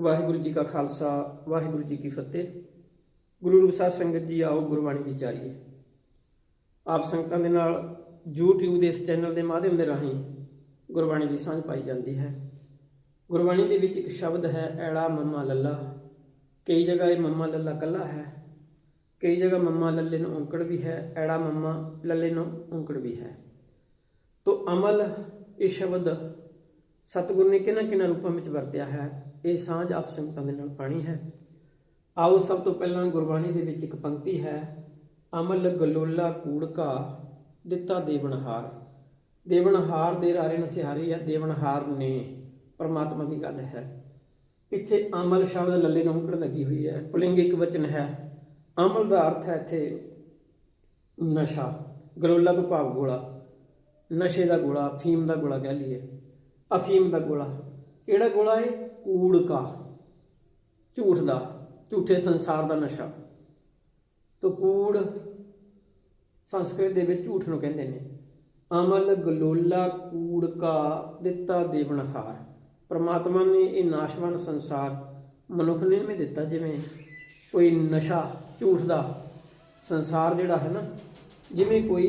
ਵਾਹਿਗੁਰੂ ਜੀ ਕਾ ਖਾਲਸਾ, ਵਾਹਿਗੁਰੂ ਜੀ ਕੀ ਫਤਿਹ। ਗੁਰੂ ਰੂਪ ਸਾਧ ਸੰਗਤ ਜੀ, ਆਓ ਗੁਰਬਾਣੀ ਵਿਚਾਰੀਏ ਆਪ ਸੰਗਤਾਂ ਦੇ ਨਾਲ YouTube ਦੇ ਇਸ ਚੈਨਲ ਦੇ ਮਾਧਿਅਮ ਦੇ ਰਾਹੀਂ ਗੁਰਬਾਣੀ ਦੀ ਸਾਂਝ ਪਾਈ ਜਾਂਦੀ ਹੈ। ਗੁਰਬਾਣੀ ਦੇ ਵਿੱਚ ਇੱਕ ਸ਼ਬਦ ਹੈ, ਐੜਾ ਮੰਮਾ ਲੱਲਾ। ਕਈ ਜਗ੍ਹਾ ਇਹ ਮੰਮਾ ਲੱਲਾ ਕੱਲਾ ਹੈ। ਕਈ ਜਗ੍ਹਾ ਮੰਮਾ ਲੱਲੇ ਨੂੰ ਔਂਕੜ ਵੀ ਹੈ, ਐੜਾ ਮੰਮਾ ਲੱਲੇ ਨੂੰ ਔਂਕੜ ਵੀ ਹੈ। ਤੋ ਅਮਲ ਇਹ ਸ਼ਬਦ ਸਤਿਗੁਰ ਨੇ ਕਿਹਨਾਂ ਕਿਹਨਾਂ ਰੂਪਾਂ ਵਿੱਚ ਵਰਤਿਆ ਹੈ? ਇਹ ਸਾਂਝ ਆਪ ਸੰਗਤਾਂ ਦੇ ਨਾਲ ਪਾਣੀ ਹੈ। ਆਓ ਸਭ ਤੋਂ ਪਹਿਲਾਂ ਗੁਰਬਾਣੀ ਦੇ ਵਿੱਚ ਇੱਕ ਪੰਕਤੀ ਹੈ, ਅਮਲ ਗਲੋਲਾ ਕੂੜਕਾ ਦਿੱਤਾ ਦੇਵਨਹਾਰ ਦੇਵਨਹਾਰ ਦੇ ਰਾਰੇ ਨੂੰ ਸਿਹਾਰੀ ਹੈ ਦੇਵਨਹਾਰ ਨੇ ਪਰਮਾਤਮਾ ਦੀ ਗੱਲ ਹੈ। ਇੱਥੇ ਅਮਲ ਸ਼ਬਦ ਲੱਲੇ ਨੂੰ ਔਂਕੜ ਲੱਗੀ ਹੋਈ ਹੈ, ਪੁਲਿੰਗ ਇੱਕ ਵਚਨ ਹੈ। ਅਮਲ ਦਾ ਅਰਥ ਹੈ ਇੱਥੇ ਨਸ਼ਾ, ਗਲੋਲਾ ਤੋਂ ਭਾਵ ਗੋਲਾ। ਨਸ਼ੇ ਦਾ ਗੋਲਾ, ਅਫੀਮ ਦਾ ਗੋਲਾ ਕਹਿ ਲਈਏ। ਅਫੀਮ ਦਾ ਗੋਲਾ। ਕਿਹੜਾ ਗੋਲਾ ਹੈ ਕੂੜਕਾ ਝੂਠ ਦਾ, ਝੂਠੇ ਸੰਸਾਰ ਦਾ ਨਸ਼ਾ। ਤੋ ਕੂੜ ਸੰਸਕ੍ਰਿਤ ਦੇ ਵਿੱਚ ਝੂਠ ਨੂੰ ਕਹਿੰਦੇ ਨੇ। ਅਮਲ ਗਲੋਲਾ ਕੂੜਕਾ ਦਿੱਤਾ ਦੇਵਨਹਾਰ ਪ੍ਰਮਾਤਮਾ ਨੇ ਇਹ ਨਾਸ਼ਵਾਨ ਸੰਸਾਰ ਮਨੁੱਖ ਨੇ ਵੀ ਦਿੱਤਾ, ਜਿਵੇਂ ਕੋਈ ਨਸ਼ਾ, ਝੂਠ ਦਾ ਸੰਸਾਰ ਜਿਹੜਾ ਹੈ ਨਾ, ਜਿਵੇਂ ਕੋਈ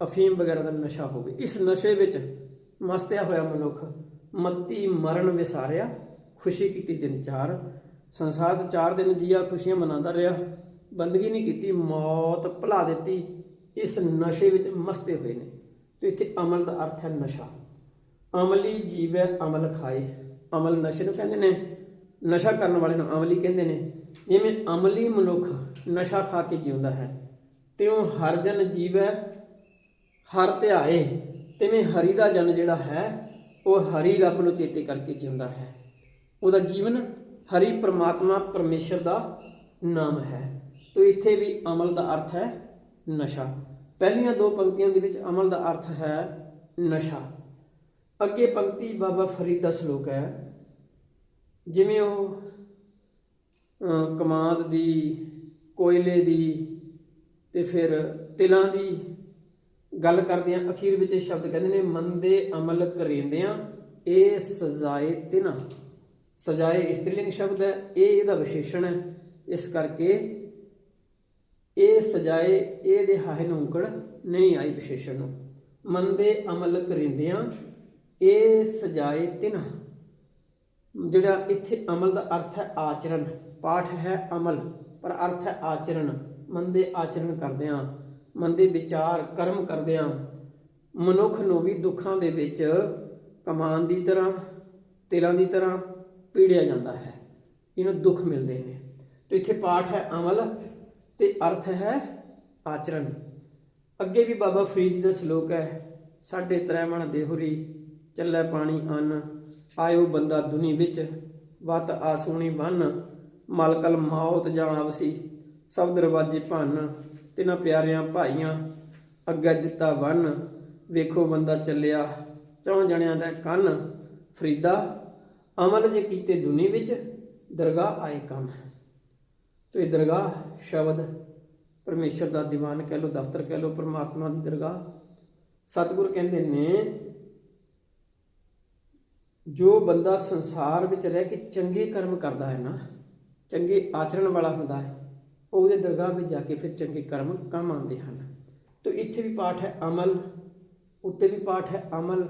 ਅਫੀਮ ਵਗੈਰਾ ਦਾ ਨਸ਼ਾ ਹੋਵੇ। ਇਸ ਨਸ਼ੇ ਵਿੱਚ ਮਸਤਿਆ ਹੋਇਆ ਮਨੁੱਖ ਮੱਤੀ ਮਰਨ ਵਿਸਾਰਿਆ, ਖੁਸ਼ੀ ਕੀਤੀ ਦਿਨ ਚਾਰ। ਸੰਸਾਰ 'ਚ ਚਾਰ ਦਿਨ ਜੀਆ ਖੁਸ਼ੀਆਂ ਮਨਾਉਂਦਾ ਰਿਹਾ। ਬੰਦਗੀ ਨਹੀਂ ਕੀਤੀ, ਮੌਤ ਭੁਲਾ ਦਿੱਤੀ। ਇਸ ਨਸ਼ੇ ਵਿੱਚ ਮਸਤੇ ਹੋਏ ਨੇ। ਤੇ ਇੱਥੇ ਅਮਲ ਦਾ ਅਰਥ ਹੈ ਨਸ਼ਾ। ਅਮਲੀ ਜੀਵੈ ਅਮਲ ਖਾਏ। ਅਮਲ ਨਸ਼ੇ ਨੂੰ ਕਹਿੰਦੇ ਨੇ। ਨਸ਼ਾ ਕਰਨ ਵਾਲੇ ਨੂੰ ਅਮਲੀ ਕਹਿੰਦੇ ਨੇ। ਜਿਵੇਂ ਅਮਲੀ ਮਨੁੱਖ ਨਸ਼ਾ ਖਾ ਕੇ ਜਿਉਂਦਾ ਹੈ, ਤਿਉਂ ਹਰ ਜਨ ਜੀਵੈ, ਹਰ ਧਿਆਏ। ਤਿਵੇਂ ਹਰੀ ਦਾ ਜਨ ਜਿਹੜਾ ਹੈ ਉਹ ਹਰੀ ਰੱਬ ਨੂੰ ਚੇਤੇ ਕਰਕੇ ਜਿਉਂਦਾ ਹੈ। ਉਹਦਾ ਜੀਵਨ ਹਰੀ ਪ੍ਰਮਾਤਮਾ ਪਰਮੇਸ਼ਰ ਦਾ ਨਾਮ ਹੈ। ਤੋ ਇੱਥੇ ਵੀ ਅਮਲ ਦਾ ਅਰਥ ਹੈ ਨਸ਼ਾ। ਪਹਿਲੀਆਂ ਦੋ ਪੰਕਤੀਆਂ ਦੇ ਵਿੱਚ ਅਮਲ ਦਾ ਅਰਥ ਹੈ ਨਸ਼ਾ। ਅੱਗੇ ਪੰਕਤੀ ਬਾਬਾ ਫਰੀਦ ਦਾ ਸ਼ਲੋਕ ਹੈ। ਜਿਵੇਂ ਉਹ ਅਹ, ਕਮਾਦ ਦੀ ਕੋਇਲੇ ਦੀ ਤੇ ਫਿਰ ਤਿਲਾਂ ਦੀ ਗੱਲ ਕਰਦੇ ਆ ਅਖੀਰ ਵਿੱਚ ਇਹ ਸ਼ਬਦ ਕਹਿੰਦੇ ਨੇ ਮੰਦੇ ਅਮਲ ਕਰਿੰਦਿਆਂ ਇਹ ਸਜ਼ਾਏ ਤਿਨਾ ਸਜ਼ਾਏ ਇਸਤਰੀਲਿੰਗ ਸ਼ਬਦ ਹੈ, ਇਹ ਇਹਦਾ ਵਿਸ਼ੇਸ਼ਣ ਹੈ। ਇਸ ਕਰਕੇ ਇਹ ਸਜ਼ਾਏ, ਇਹ ਦੇ ਹਾਹੇ ਨੂੰ ਔਂਕੜ ਨਹੀਂ ਆਈ ਵਿਸ਼ੇਸ਼ਣ ਨੂੰ। ਮੰਦੇ ਅਮਲ ਕਰਿੰਦਿਆਂ ਇਹ ਸਜ਼ਾਏ ਤਿਨਾ ਜਿਹੜਾ ਇੱਥੇ ਅਮਲ ਦਾ ਅਰਥ ਹੈ ਆਚਰਣ। ਪਾਠ ਹੈ ਅਮਲ, ਪਰ ਅਰਥ ਹੈ ਆਚਰਣ। ਮੰਦੇ ਆਚਰਣ ਕਰਦਿਆਂ ਮੰਦੇ ਵਿਚਾਰ ਕਰਮ ਕਰਦਿਆਂ ਮਨੁੱਖ ਨੂੰ ਵੀ ਦੁੱਖਾਂ ਦੇ ਵਿੱਚ ਕਮਾਨ ਦੀ ਤਰ੍ਹਾਂ, ਤਿਲਾਂ ਦੀ ਤਰ੍ਹਾਂ ਪੀੜਿਆ ਜਾਂਦਾ ਹੈ। ਇਹਨੂੰ ਦੁੱਖ ਮਿਲਦੇ ਨੇ। ਤੇ ਇੱਥੇ ਪਾਠ ਹੈ ਅਮਲ ਤੇ ਅਰਥ ਹੈ ਆਚਰਣ। ਅੱਗੇ ਵੀ ਬਾਬਾ ਫਰੀਦ ਜੀ ਦਾ ਸ਼ਲੋਕ ਹੈ, ਸਾਡੇ ਤ੍ਰੈਵਣ ਦੇਹੁਰੀ, ਚੱਲੇ ਪਾਣੀ ਅੰਨ, ਆਇਓ ਬੰਦਾ ਦੁਨੀ ਵਿੱਚ, ਵਤ ਆਸੂਣੀ ਬੰਨ, ਮਲਕਲ ਮੌਤ ਜਾਂ ਆਵਸੀ ਸਭ ਦਰਵਾਜੇ ਭੰਨ ਤਿਨਾਂ ਪਿਆਰਿਆਂ ਭਾਈਆਂ, ਅੱਗੇ ਦਿੱਤਾ ਵੰਨ, ਵੇਖੋ ਬੰਦਾ ਚੱਲਿਆ, ਚੌਂ ਜਣਿਆਂ ਦਾ ਕੰਨ ਫਰੀਦਾ, ਅਮਲ ਜੇ ਕੀਤੇ ਦੁਨੀ ਵਿੱਚ, ਦਰਗਾਹ ਆਏ ਕੰਮ ਤੋ ਇਹ ਦਰਗਾਹ ਸ਼ਬਦ ਪਰਮੇਸ਼ਰ ਦਾ ਦੀਵਾਨ ਕਹਿ ਲੋ ਦਫ਼ਤਰ ਕਹਿ ਲੋ ਪਰਮਾਤਮਾ ਦੀ ਦਰਗਾਹ। ਸਤਿਗੁਰ ਕਹਿੰਦੇ ਨੇ, ਜੋ ਬੰਦਾ ਸੰਸਾਰ ਵਿੱਚ ਰਹਿ ਕੇ ਚੰਗੇ ਕਰਮ ਕਰਦਾ ਹੈ ਨਾ, ਚੰਗੇ ਆਚਰਣ ਵਾਲਾ ਹੁੰਦਾ ਹੈ ਉਹਦੇ ਦਰਗਾਹ ਵਿੱਚ ਜਾ ਕੇ ਫਿਰ ਚੰਗੇ ਕਰਮ ਕੰਮ ਆਉਂਦੇ ਹਨ। ਤੋ ਇੱਥੇ ਵੀ ਪਾਠ ਹੈ ਅਮਲ, ਉੱਤੇ ਵੀ ਪਾਠ ਹੈ ਅਮਲ।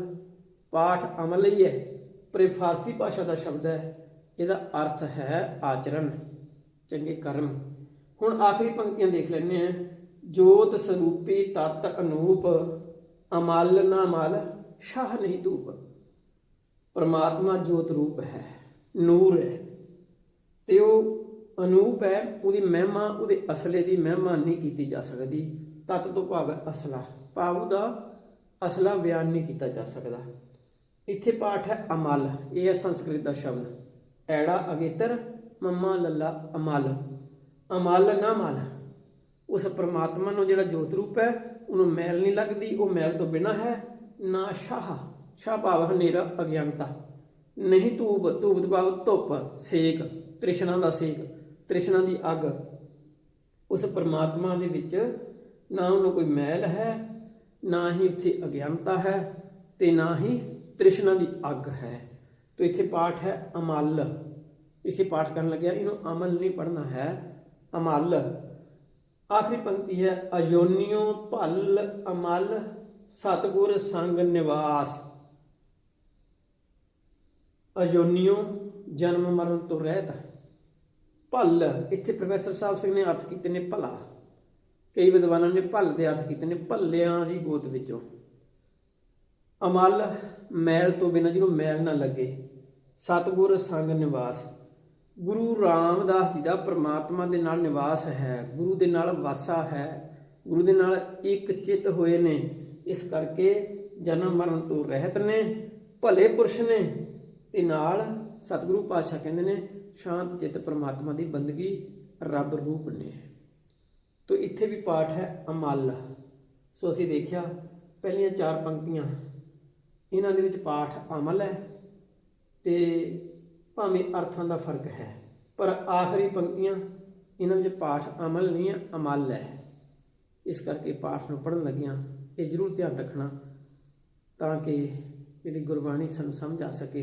ਪਾਠ ਅਮਲ ਹੀ ਹੈ, ਪਰ ਇਹ ਫਾਰਸੀ ਭਾਸ਼ਾ ਦਾ ਸ਼ਬਦ ਹੈ, ਇਹਦਾ ਅਰਥ ਹੈ ਆਚਰਣ, ਚੰਗੇ ਕਰਮ। ਹੁਣ ਆਖਰੀ ਪੰਕਤੀਆਂ ਦੇਖ ਲੈਂਦੇ ਆ ਜੋਤ ਸਰੂਪੀ ਤਤ ਅਨੂਪ, ਅਮਲ ਨਾ ਮਲ, ਸ਼ਾਹ ਨਹੀਂ ਧੂਪ। ਪਰਮਾਤਮਾ ਜੋਤ ਰੂਪ ਹੈ, ਨੂਰ ਹੈ। ਤੇ ਉਹ ਅਨੂਪ ਹੈ, ਉਹਦੀ ਮਹਿਮਾ, ਉਹਦੇ ਅਸਲੇ ਦੀ ਮਹਿਮਾ ਨਹੀਂ ਕੀਤੀ ਜਾ ਸਕਦੀ। ਤਤ ਤੋਂ ਭਾਵ ਹੈ ਅਸਲਾ। ਭਾਵ ਉਹਦਾ ਅਸਲਾ ਬਿਆਨ ਨਹੀਂ ਕੀਤਾ ਜਾ ਸਕਦਾ। ਇੱਥੇ ਪਾਠ ਹੈ ਅਮਲ। ਇਹ ਹੈ ਸੰਸਕ੍ਰਿਤ ਦਾ ਸ਼ਬਦ। ਐੜਾ ਅਗੇਤਰ, ਮੰਮਾ ਲੱਲਾ ਅਮਲ। ਅਮਲ ਨਾ ਮਲ। ਉਸ ਪ੍ਰਮਾਤਮਾ ਨੂੰ ਜਿਹੜਾ ਜੋਤ ਰੂਪ ਹੈ, ਉਹਨੂੰ ਮੈਲ ਨਹੀਂ ਲੱਗਦੀ, ਉਹ ਮੈਲ ਤੋਂ ਬਿਨਾ ਹੈ। ਨਾ ਸ਼ਾਹ। ਸ਼ਾਹ ਭਾਵ ਹਨੇਰਾ, ਅਗਿਆਨਤਾ। ਨਹੀਂ ਧੂਪ ਧੂਪ ਭਾਵ ਧੁੱਪ, ਸੇਕ, ਤ੍ਰਿਸ਼ਨਾ ਦਾ ਸੇਕ। ਤ੍ਰਿਸ਼ਨਾ ਦੀ ਅੱਗ। ਉਸ ਪਰਮਾਤਮਾ ਦੇ ਵਿੱਚ ਨਾ ਉਹਨੂੰ ਕੋਈ ਮਹਿਲ ਹੈ, ਨਾ ਹੀ ਉੱਥੇ ਅਗਿਆਨਤਾ ਹੈ ਤੇ ਨਾ ਹੀ ਤ੍ਰਿਸ਼ਨਾ ਦੀ ਅੱਗ ਹੈ। ਤੋ ਇੱਥੇ ਪਾਠ ਹੈ ਅਮਲ। ਇੱਥੇ ਪਾਠ ਕਰਨ ਲੱਗਿਆ, ਇਹਨੂੰ ਅਮਲ ਨਹੀਂ ਪੜਨਾ ਹੈ, ਅਮਲ। ਆਖਰੀ ਪੰਕਤੀ ਹੈ ਅਜੋਨਿਓ ਭਲ ਅਮਲ ਸਤਗੁਰ ਸੰਗ ਨਿਵਾਸ। ਅਜੋਨਿਓ ਜਨਮ ਮਰਨ ਤੋਂ ਰਹਿਤ ਭਲ। ਇੱਥੇ ਪ੍ਰੋਫੈਸਰ ਸਾਹਿਬ ਸਿੰਘ ਨੇ ਅਰਥ ਕੀਤੇ ਨੇ ਭਲਾ। ਕਈ ਵਿਦਵਾਨਾਂ ਨੇ ਭਲ ਦੇ ਅਰਥ ਕੀਤੇ ਨੇ ਭੱਲਿਆਂ ਦੀ ਗੋਤ ਵਿੱਚੋਂ। ਅਮਲ, ਮੈਲ ਤੋਂ ਬਿਨਾਂ ਜਿਹਨੂੰ ਮੈਲ ਨਾ ਲੱਗੇ, ਸਤਗੁਰ ਸੰਗ ਨਿਵਾਸ। ਗੁਰੂ ਰਾਮਦਾਸ ਜੀ ਦਾ ਪ੍ਰਮਾਤਮਾ ਦੇ ਨਾਲ ਨਿਵਾਸ ਹੈ, ਗੁਰੂ ਦੇ ਨਾਲ ਵਾਸਾ ਹੈ, ਗੁਰੂ ਦੇ ਨਾਲ ਇੱਕ ਚਿੱਤ ਹੋਏ ਨੇ। ਇਸ ਕਰਕੇ ਜਨਮ ਮਰਨ ਤੋਂ ਰਹਿਤ ਨੇ, ਭਲੇ ਪੁਰਸ਼ ਨੇ। ਤੇ ਨਾਲ ਸਤਿਗੁਰੂ ਪਾਤਸ਼ਾਹ ਕਹਿੰਦੇ ਨੇ ਸ਼ਾਂਤ ਚਿੱਤ ਪਰਮਾਤਮਾ ਦੀ ਬੰਦਗੀ ਰੱਬ ਰੂਪ ਨੇ। ਤੋ ਇੱਥੇ ਵੀ ਪਾਠ ਹੈ ਅਮਲ। ਸੋ ਅਸੀਂ ਦੇਖਿਆ, ਪਹਿਲੀਆਂ ਚਾਰ ਪੰਕਤੀਆਂ ਇਹਨਾਂ ਦੇ ਵਿੱਚ ਪਾਠ ਅਮਲ ਹੈ ਤੇ ਭਾਵੇਂ ਅਰਥਾਂ ਦਾ ਫ਼ਰਕ ਹੈ, ਪਰ ਆਖਰੀ ਪੰਕਤੀਆਂ ਇਹਨਾਂ ਵਿੱਚ ਪਾਠ ਅਮਲ ਨਹੀਂ ਹੈ, ਅਮਲ ਹੈ। ਇਸ ਕਰਕੇ ਪਾਠ ਨੂੰ ਪੜ੍ਹਨ ਲੱਗਿਆਂ ਇਹ ਜ਼ਰੂਰ ਧਿਆਨ ਰੱਖਣਾ ਤਾਂ ਕਿ ਜਿਹੜੀ ਗੁਰਬਾਣੀ ਸਾਨੂੰ ਸਮਝ ਆ ਸਕੇ।